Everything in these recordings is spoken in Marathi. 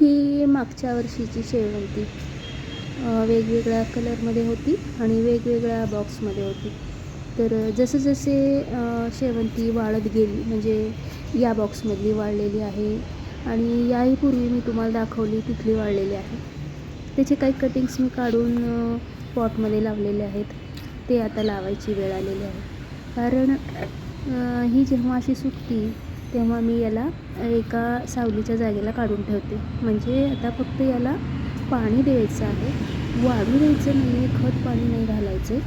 ही मागच्या वर्षीची शेवंती वेगवेगळ्या कलरमध्ये होती आणि वेगवेगळ्या बॉक्समध्ये होती. तर जसं जसे शेवंती वाळत गेली म्हणजे या बॉक्समधली वाळलेली आहे आणि याही पूर्वी मी तुम्हाला दाखवली तिथली वाळलेली आहे. त्याचे काही कटिंग्स मी काढून पॉटमध्ये लावलेले आहेत. ते आता लावायची वेळ आलेली आहे. कारण ही जेव्हा अशी सुकती तेव्हा मी याला एका सावलीच्या जागेला काढून ठेवते. म्हणजे आता फक्त याला पाणी द्यायचं आहे. वाढू द्यायचं नाही आहे खत पाणी नाही घालायचं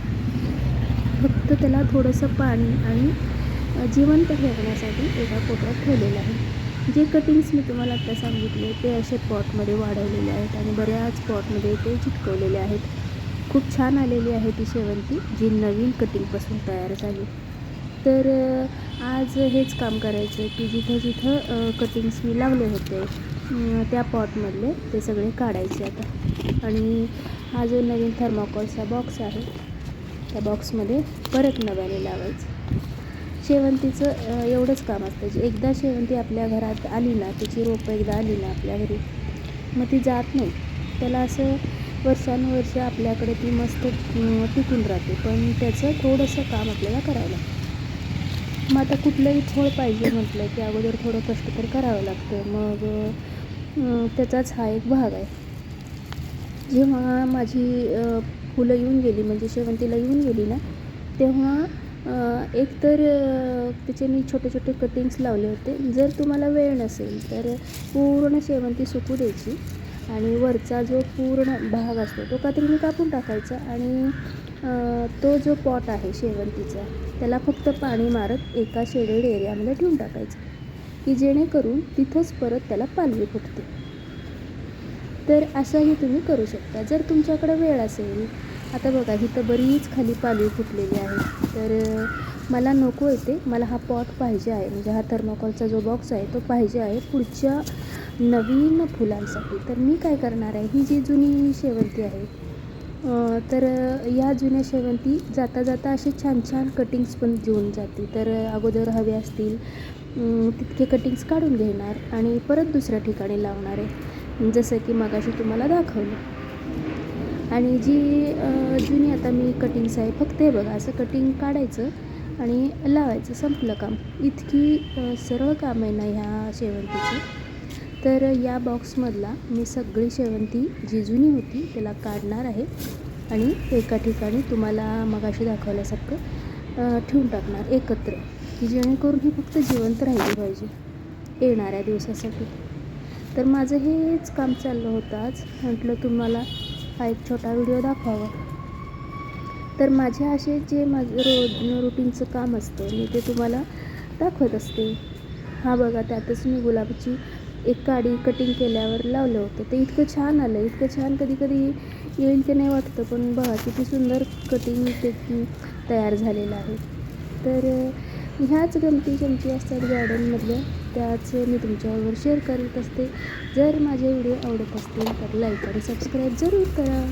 फक्त त्याला थोडंसं पाणी आणि जिवंत ठेवण्यासाठी एका कोपऱ्यात ठेवलेलं आहे. जे कटिंग्स मी तुम्हाला आता सांगितले ते असे पॉटमध्ये वाढवलेले आहेत आणि बऱ्याच पॉटमध्ये ते चिटकवलेले आहेत. खूप छान आलेली आहे ती शेवंती जी नवीन कटिंगपासून तयार झाली. तर आज हेच काम करायचं आहे की जिथं जिथं कटिंग्स मी लावले होते त्या पॉटमधले ते सगळे काढायचे आता. आणि हा जो नवीन थर्माकोलचा बॉक्स आहे त्या बॉक्समध्ये परत नव्याने लावायचं. शेवंतीचं एवढंच काम असतं जे एकदा शेवंती आपल्या घरात आली ना त्याची रोपं एकदा आली ना आपल्या घरी मग ती जात नाही. त्याला असं वर्षानुवर्ष आपल्याकडे ती मस्त टिकून राहते. पण त्याचं थोडंसं काम आपल्याला करावं लागतं. मग आता कुठलंही फळ पाहिजे म्हटलं की अगोदर थोडं कष्ट तर करावं लागतं. मग त्याचाच हा एक भाग आहे. जेव्हा माझी फुलं येऊन गेली म्हणजे शेवंतीला येऊन गेली ना तेव्हा एकतर त्याचे मी छोटे छोटे कटिंग्स लावले होते. जर तुम्हाला वेळ नसेल तर पूर्ण शेवंती सुकू द्यायची. आणि वरचा जो पूर्ण भाग असतो तो कात्रीने कापून टाकायचा. आणि तो जो पॉट आहे शेवंतीचा त्याला फक्त पाणी मारत एका शेडेड एरियामध्ये ठेवून टाकायचं. की जेणेकरून तिथंच परत त्याला पालवी फुटते. तर असंही तुम्ही करू शकता. जर तुमच्याकडे वेळ असेल आता बघा ही तर बरीच खाली पालवी फुटलेली आहे. तर मला नको येते. मला हा पॉट पाहिजे आहे. म्हणजे हा थर्माकॉलचा जो बॉक्स आहे तो पाहिजे आहे पुढच्या नवीन फुलांसाठी. तर मी काय करणार आहे? ही जी जुनी शेवंती आहे तर या जुन्या शेवंती जाता जाता असे छान छान कटिंग्स पण देऊन जाते तर अगोदर हवे असतील तितके कटिंग्स काढून घेणार आणि परत दुसऱ्या ठिकाणी लावणार आहे. जसं की मगाशी तुम्हाला दाखवलं. आणि जी जुनी आता मी कटिंग्स आहे फक्त हे बघा असं कटिंग काढायचं आणि लावायचं संपलं काम. इतकी सरळ काम आहे ना ह्या शेवंतीचं. तर या बॉक्समधला मी सगळी शेवंती जी जुनी होती त्याला काढणार आहे आणि एका ठिकाणी तुम्हाला मगाशी दाखवल्यासारखं ठेवून टाकणार एकत्र की जेणेकरून ही फक्त जिवंत राहिली पाहिजे येणाऱ्या दिवसासाठी. तर माझं हेच काम चाललं होतं आज. म्हटलं तुम्हाला हा एक छोटा व्हिडिओ दाखवावा. तर माझे असे जे माझं रोज रुटीनचं काम असतं मी ते तुम्हाला दाखवत असते. हा बघा त्यातच मी गुलाबाची एक काडी कटिंग केल्यावर लावलं होतं. ते इतकं छान आलं. इतकं छान कधी कधी येईल ते नाही वाटतं पण बघा किती सुंदर कटिंग ते तयार झालेलं आहे. तर ह्याच गमती जमती असतात गार्डनमधल्या त्याच मी तुमच्याबरोबर शेअर करत असते. जर माझे व्हिडिओ आवडत असतील तर लाईक आणि सबस्क्राईब जरूर करा.